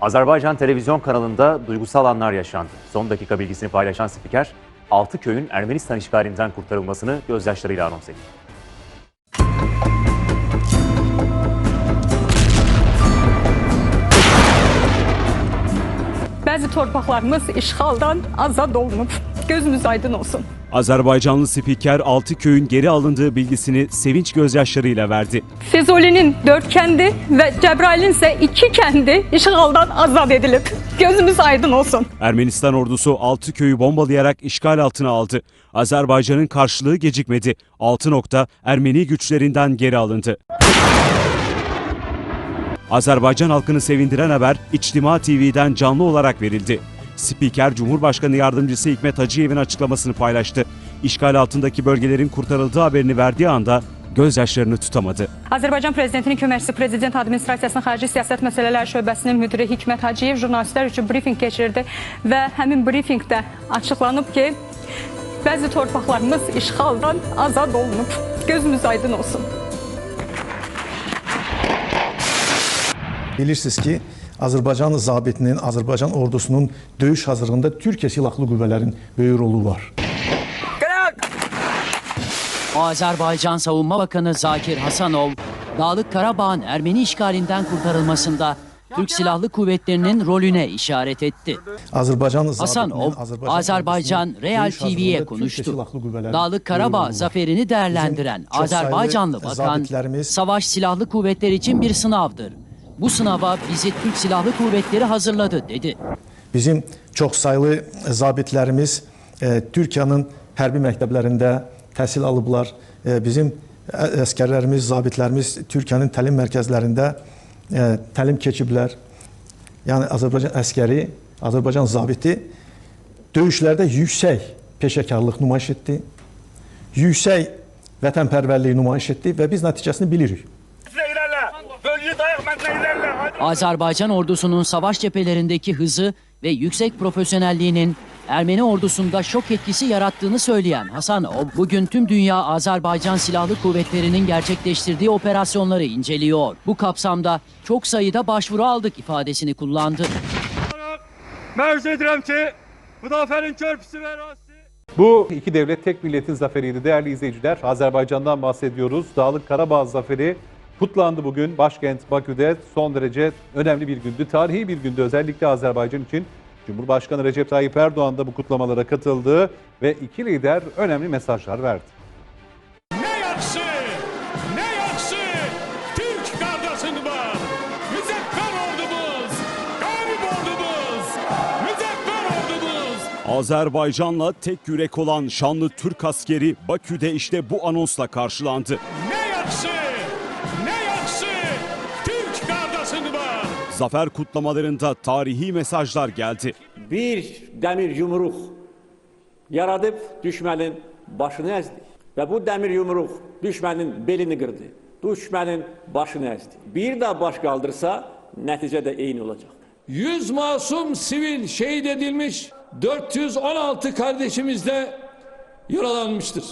Azerbaycan televizyon kanalında duygusal anlar yaşandı. Son dakika bilgisini paylaşan spiker, 6 köyün Ermenistan işgalinden kurtarılmasını gözyaşlarıyla anons etti. Bəzi torpaqlarımız işğaldan azad olunub. Gözümüz aydın olsun. Azerbaycanlı spiker 6 köyün geri alındığı bilgisini sevinç gözyaşlarıyla verdi. Füzuli'nin dört kendi ve Cebrail'in ise iki kendi işğaldan azad edilip. Gözümüz aydın olsun. Ermenistan ordusu 6 köyü bombalayarak işgal altına aldı. Azerbaycan'ın karşılığı gecikmedi. 6 nokta Ermeni güçlerinden geri alındı. Azerbaycan halkını sevindiren haber İçtima TV'den canlı olarak verildi. Spiker Cumhurbaşkanı Yardımcısı Hikmet Hacıyev'in açıklamasını paylaştı. İşgal altındaki bölgelerin kurtarıldığı haberini verdiği anda gözyaşlarını tutamadı. Azərbaycan Prezidentinin köməkçisi Prezident Administrasiyasının Xarici Siyasət Məsələləri Şöbəsinin müdiri Hikmət Hacıyev jurnalistlər üçün brifinq keçirdi və həmin brifinqdə açıqlanıb ki, bəzi torpaqlarımız işğaldan azad olunub. Gözümüz aydın olsun. Bilirsiniz ki, Azərbaycan zabitinin, Azərbaycan ordusunun döyüş hazırlığında Türkiyə Silahlı Qüvvələrin böyük rolu var. Azerbaycan Savunma Bakanı Zakir Hasanov, Dağlık Karabağ'ın Ermeni işgalinden kurtarılmasında Türk Silahlı Kuvvetleri'nin rolüne işaret etti. Azərbaycan Hasanov, Azerbaycan ordusunun Real TV'ye konuştu. Dağlık Karabağ zaferini değerlendiren Azerbaycanlı bakan, savaş silahlı kuvvetler için bir sınavdır. Bu sınava bizi Türk Silahlı Kuvvetleri hazırladı dedi. Bizim çox saylı zabitlərimiz e, Türkiyənin hərbi məktəblərində təhsil alıblar. E, bizim əskərlərimiz, zabitlərimiz Türkiyənin təlim mərkəzlərində e, təlim keçiblər. Yəni Azərbaycan əskəri, Azərbaycan zabiti döyüşlərdə yüksək peşəkarlıq nümayiş etdi. Yüksək vətənpərvərliyi nümayiş etdi və biz nəticəsini bilirik. Azerbaycan ordusunun savaş cephelerindeki hızı ve yüksek profesyonelliğinin Ermeni ordusunda şok etkisi yarattığını söyleyen Hasanov, bugün tüm dünya Azerbaycan Silahlı Kuvvetleri'nin gerçekleştirdiği operasyonları inceliyor. Bu kapsamda çok sayıda başvuru aldık ifadesini kullandı. Mevzu edirəm ki, Müdafiənin körpüsü və ərazisi Bu iki devlet tek milletin zaferiydi değerli izleyiciler. Azerbaycan'dan bahsediyoruz. Dağlık Karabağ zaferi kutlandı bugün. Başkent Bakü'de son derece önemli bir gündü. Tarihi bir gündü özellikle Azerbaycan için. Cumhurbaşkanı Recep Tayyip Erdoğan da bu kutlamalara katıldı ve iki lider önemli mesajlar verdi. Ne yaxşı, ne yaxşı Türk qardaşın var. Müzəffər ordumuz, qalib ordumuz, müzəffər ordumuz. Azerbaycan'la tek yürek olan şanlı Türk askeri Bakü'de işte bu anonsla karşılandı. Ne yaxşı, Zafer kutlamalarında tarihi mesajlar geldi. bir dəmir yumruq yaradıb düşmənin başını əzdi. Və bu dəmir yumruq düşmənin belini qırdı. Düşmənin başını əzdi. Bir də baş qaldırsa, nəticə də eyni olacaq. 100 masum sivil şehit edilmiş, 416 kardeşimiz de yaralanmıştır.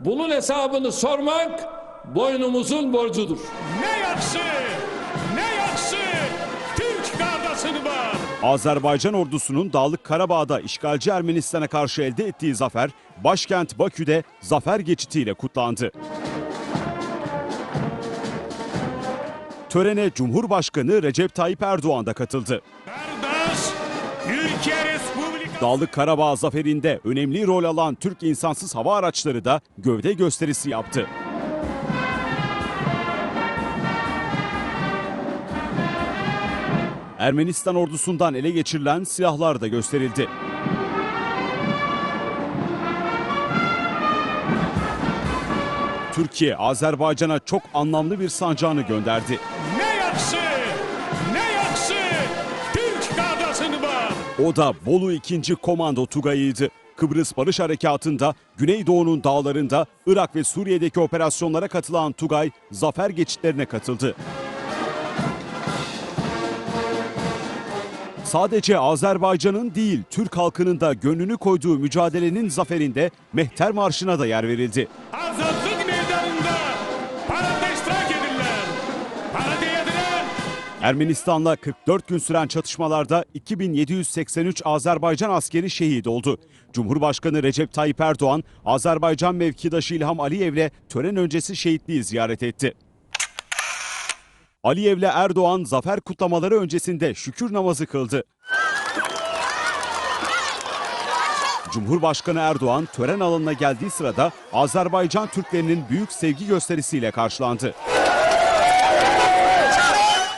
Bunun hesabını sormak boynumuzun borcudur. Ne yaxşı, Azerbaycan ordusunun Dağlık Karabağ'da işgalci Ermenistan'a karşı elde ettiği zafer başkent Bakü'de zafer geçitiyle kutlandı. Törene Cumhurbaşkanı Recep Tayyip Erdoğan da katıldı. Dağlık Karabağ zaferinde önemli rol alan Türk insansız hava araçları da gövde gösterisi yaptı. Ermenistan ordusundan ele geçirilen silahlar da gösterildi. Türkiye, Azerbaycan'a çok anlamlı bir sancağını gönderdi. ne yaxşı, ne yaxşı Türk qardaşın var. O da Bolu 2. Komando Tugayı'ydı. Kıbrıs Barış Harekatı'nda Güneydoğu'nun dağlarında Irak ve Suriye'deki operasyonlara katılan Tugay zafer geçitlerine katıldı. Sadece Azerbaycan'ın değil Türk halkının da gönlünü koyduğu mücadelenin zaferinde Mehter Marşı'na da yer verildi. Azadlıq meydanında parada iştirak edirlər. Parada edirlər Ermenistan'la 44 gün süren çatışmalarda 2783 Azerbaycan askeri şehit oldu. Cumhurbaşkanı Recep Tayyip Erdoğan, Azerbaycan mevkidaşı İlham Aliyev'le tören öncesi şehitliği ziyaret etti. Aliyev'le Erdoğan zafer kutlamaları öncesinde şükür namazı kıldı. Cumhurbaşkanı Erdoğan tören alanına geldiği sırada Azerbaycan Türklerinin büyük sevgi gösterisiyle karşılandı.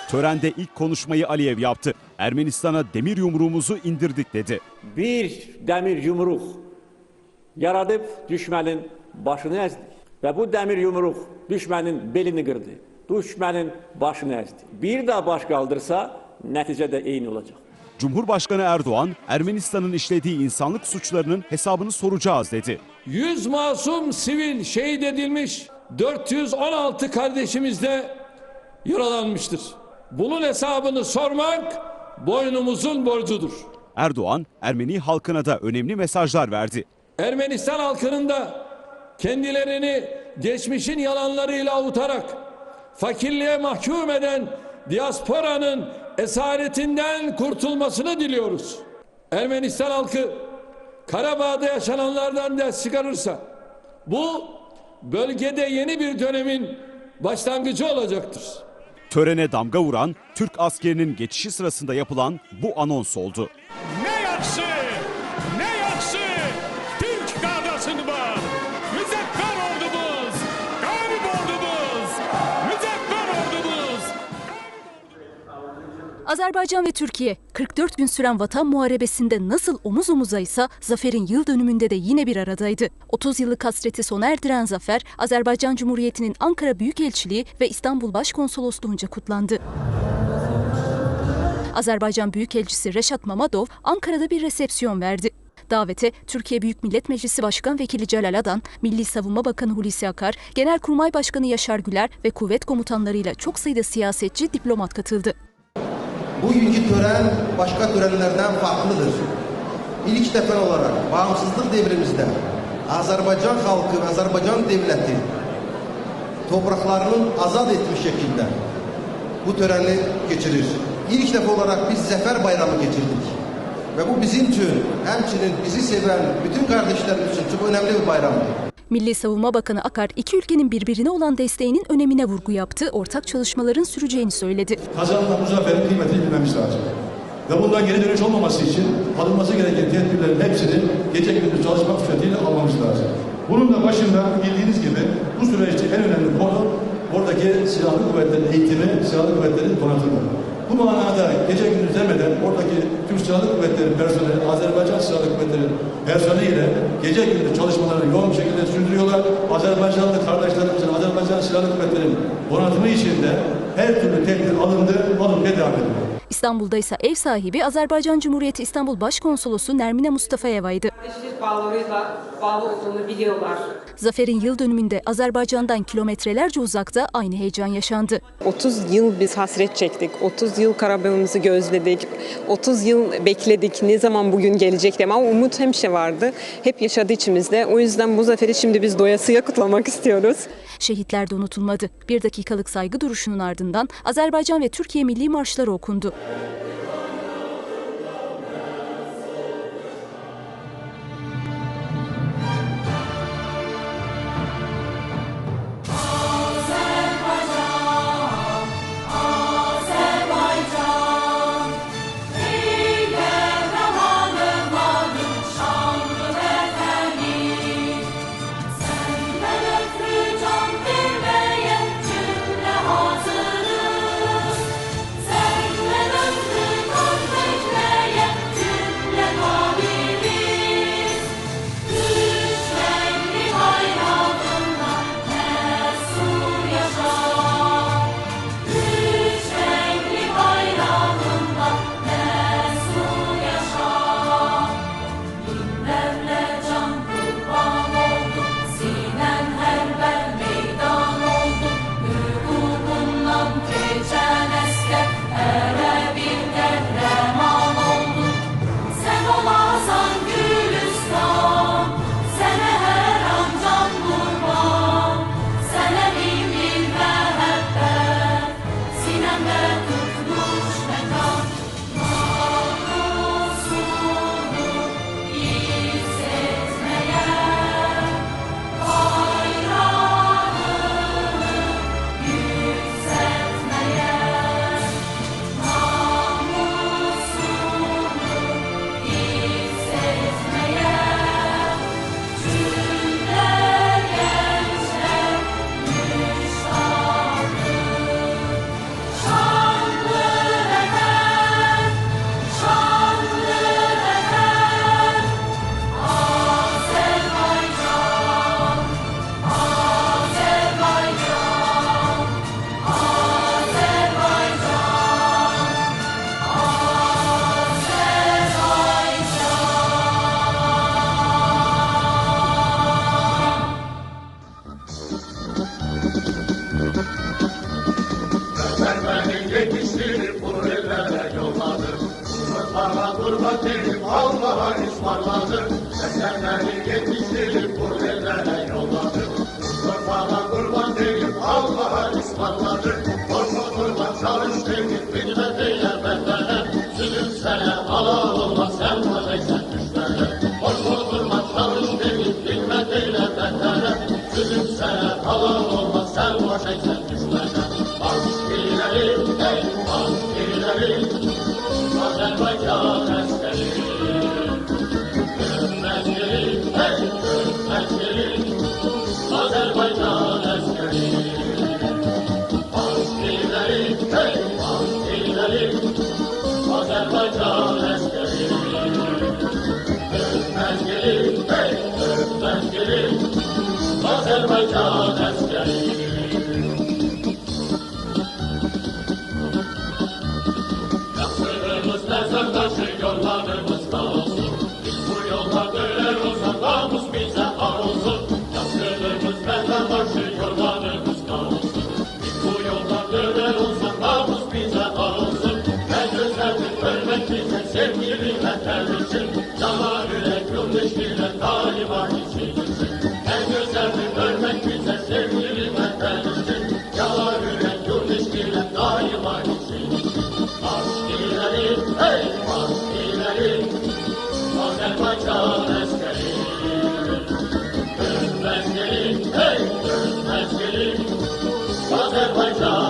Törende ilk konuşmayı Aliyev yaptı. Ermenistan'a demir yumruğumuzu indirdik dedi. Bir demir yumruq yaradıb düşmənin başını əzdi. Və bu demir yumruq düşmənin belini qırdı. Düşmənin başını əzdi. Bir daha baş qaldırsa nəticə də eyni olacaq. Cumhurbaşkanı Erdoğan, Ermenistan'ın işlediği insanlık suçlarının hesabını soracağız dedi. 100 masum sivil şehit edilmiş, 416 kardeşimiz de yaralanmıştır. Bunun hesabını sormak boynumuzun borcudur. Erdoğan, Ermeni halkına da önemli mesajlar verdi. Ermenistan halkının da kendilerini geçmişin yalanlarıyla avutarak fakirliğe mahkum eden diasporanın esaretinden kurtulmasını diliyoruz. Ermenistan halkı Karabağ'da yaşananlardan ders çıkarırsa bu bölgede yeni bir dönemin başlangıcı olacaktır. Törene damga vuran Türk askerinin geçişi sırasında yapılan bu anons oldu. Ne yakşı, Azerbaycan ve Türkiye 44 gün süren vatan muharebesinde nasıl omuz omuzaysa zaferin yıl dönümünde de yine bir aradaydı. 30 yıllık hasreti sona erdiren zafer Azerbaycan Cumhuriyeti'nin Ankara Büyükelçiliği ve İstanbul Başkonsolosluğunca kutlandı. Azerbaycan Büyükelçisi Reşat Mamadov Ankara'da bir resepsiyon verdi. Davete Türkiye Büyük Millet Meclisi Başkan Vekili Celal Adan, Milli Savunma Bakanı Hulusi Akar, Genelkurmay Başkanı Yaşar Güler ve kuvvet komutanlarıyla çok sayıda siyasetçi, diplomat katıldı. Bugünkü tören başka törenlerden farklıdır. İlk defa olarak bağımsızlık devrimizde Azerbaycan halkı ve Azerbaycan devleti topraklarının azat etmiş şekilde bu töreni geçirir. İlk defa olarak biz Zafer Bayramı geçirdik. Ve bu bizim için, hemçinin bizi seven bütün kardeşlerimiz için çok önemli bir bayramdır. Milli Savunma Bakanı Akar iki ülkenin birbirine olan desteğinin önemine vurgu yaptı, ortak çalışmaların süreceğini söyledi. Kazanılan bu zaferin kıymetini bilmemiz lazım. Ve bundan geri dönüş olmaması için alınması gereken tedbirlerin hepsini gece gündüz çalışmak suretiyle almamız lazım. Bunun da başında bildiğiniz gibi bu süreçte en önemli konu oradaki silahlı kuvvetlerin eğitimi, silahlı kuvvetlerin donatımı. Bu manada gece gündüz demeden oradaki Türk Silahlı Kuvvetleri personeli, Azerbaycan Silahlı Kuvvetleri personeliyle gece gündüz çalışmalarını yoğun bir şekilde sürdürüyorlar. Azerbaycanlı kardeşlerimizin, Azerbaycan Silahlı Kuvvetleri'nin donatımı için de her türlü tedbir alındı, alınmaya devam ediyor. İstanbul'da ise ev sahibi Azerbaycan Cumhuriyeti İstanbul Başkonsolosu Nermine Mustafayeva'ydı. Kardeşlik bağlarıyla bağlı olduğunu biliyorlar. Zaferin yıl dönümünde Azerbaycan'dan kilometrelerce uzakta aynı heyecan yaşandı. 30 yıl biz hasret çektik. 30 yıl Karabağ'ımızı gözledik. 30 yıl bekledik. Ne zaman bugün gelecek diye. Ama umut hemşe vardı. Hep yaşadı içimizde. O yüzden bu zaferi şimdi biz doyasıya kutlamak istiyoruz. Şehitler de unutulmadı. Bir dakikalık saygı duruşunun ardından Azerbaycan ve Türkiye milli marşları okundu. Halal olmaz sen Azerbaycan Yollarımız Biz bu yolda döner olsa namus bize ar olsun Yaptığımız mezardaşı yollarımız da bize ar olsun Ne güzeldir ölmek bize sevgili vatan için Cana yürek yoldaş ile daima içimizin Ne güzeldir ölmek bize sevgili vatan için Cana yürek hey marş ileri, Azerbaycan askeri. Dönmez geri, hey dönmez geri, Azerbaycan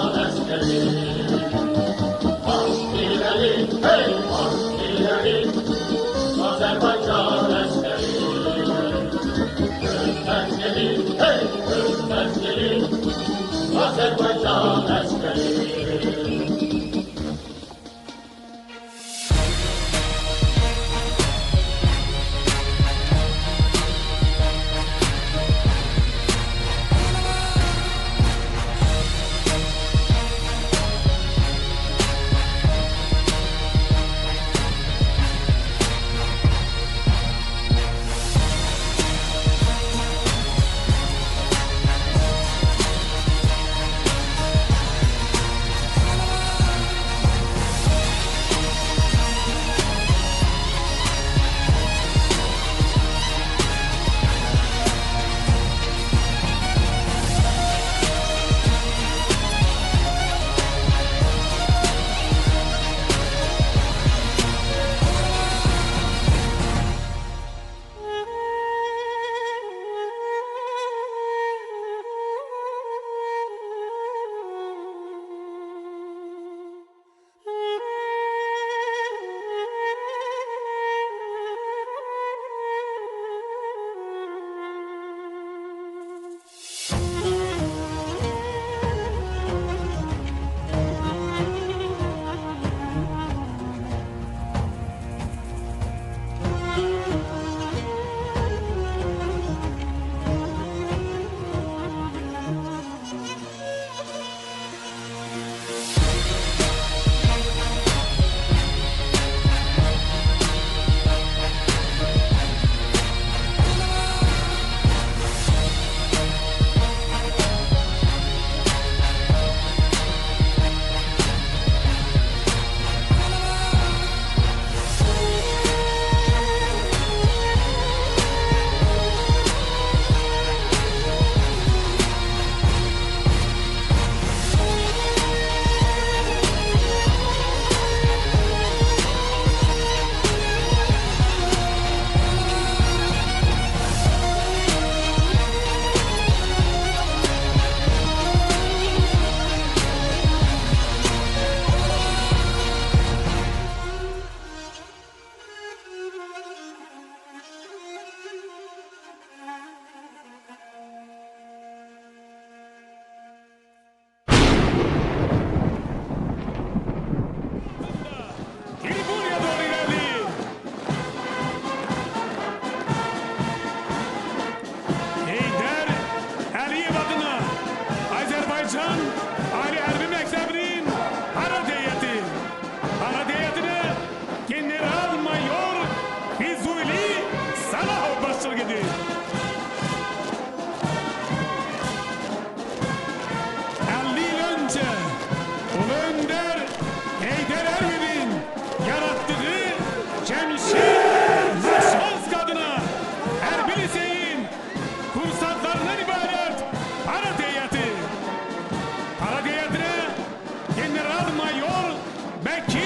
Mackey.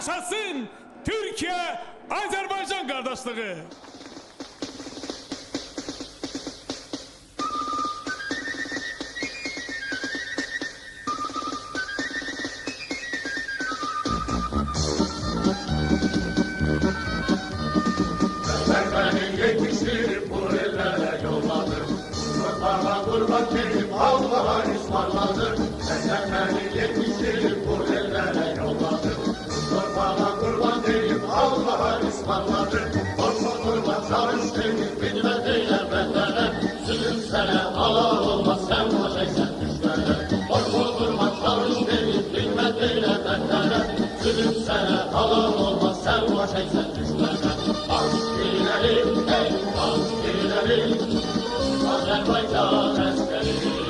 Yaşasın Türkiye Azerbaycan kardeşliği. düşmene Alan olmaz sen olacaksın düşmene Boş vurdurmak tavrış değil Bilmez böyle bendene Gülümsene alan olmaz sen olacaksın düşmene Aşk ileri hey aşk ileri Azerbaycan eskeri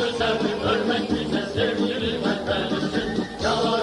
sevdim, ölmek bize sevgili ben benimsin. Yalan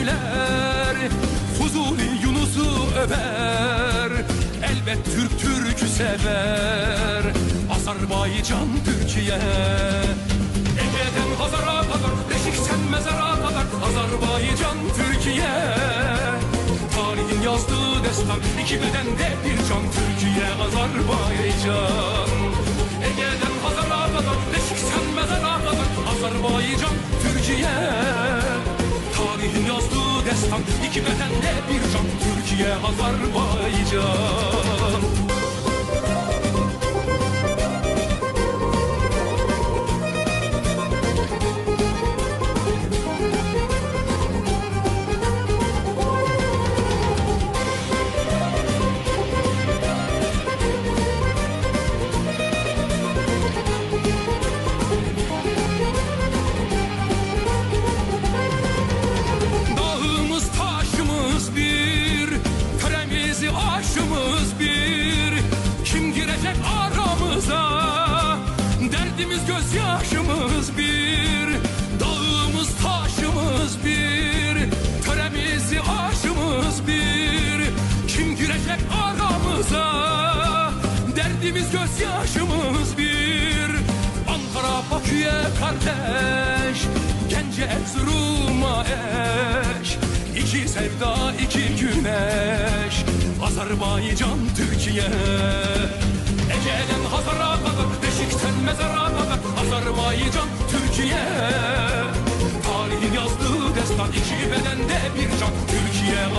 söyler Fuzuli Yunus'u över. Elbet Türk Türk'ü sever. Azerbaycan Türkiye. Ege'den Hazar'a kadar Beşikten mezara kadar. Azerbaycan Türkiye. Tarihin yazdığı destan iki bedende bir can. Türkiye Azerbaycan. Ege'den Hazar'a kadar Beşikten mezara kadar. Azerbaycan Türkiye Tarihin yazdığı destan iki bedende bir can. Türkiye Azerbaycan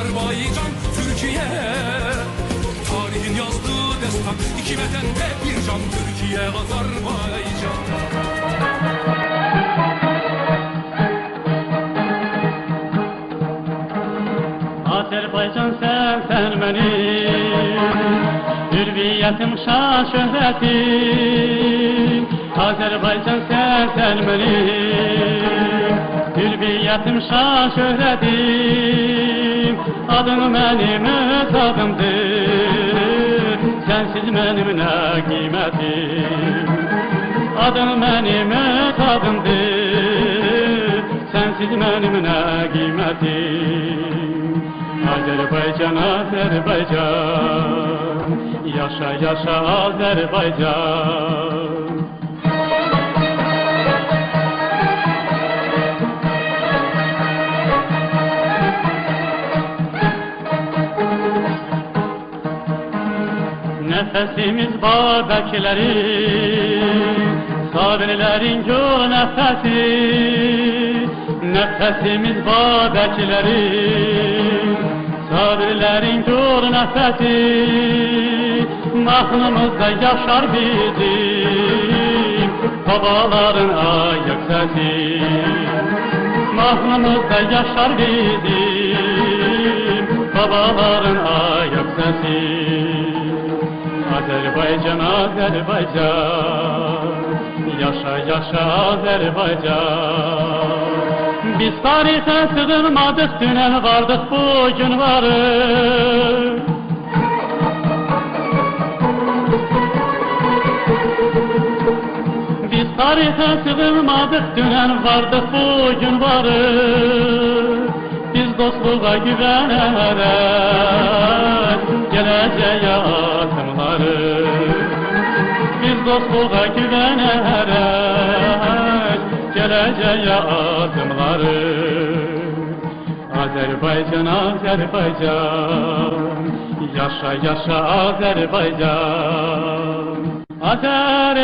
Azerbaycan Türkiye. Tarihin yazdığı destan iki bedende bir can. Türkiye Azerbaycan. Azerbaycan sen sen benim Hürriyetim şan şöhretim Azerbaycan sen sen benim Hürriyetim şan şöhretim Adım benim öz adımdır Sensiz benim ne kıymetim. Adım benim öz adımdır Sensiz benim ne kıymetim. Azerbaycan, Azerbaycan. Yaşa yaşa Azerbaycan nəfəsimiz babəkləri Sabrilərin gör nəfəsi Nəfəsimiz babəkləri Sabrilərin gör nəfəsi Mahnımızda yaşar bizim Babaların ayak səsi. Mahnımızda yaşar bizim Babaların ayak səsi. Azerbaycan, Azerbaycan Yaşa yaşa Azerbaycan Biz tarihe sığınmadık dünen vardık bugün varız Biz tarihe sığınmadık dünen vardık bugün varız Biz dostluğa güvenerek geleceğe Biz dostluğa güvenerek geleceğe adımları. Azerbaycan, Azerbaycan Yaşa yaşa Azerbaycan. Azerbaycan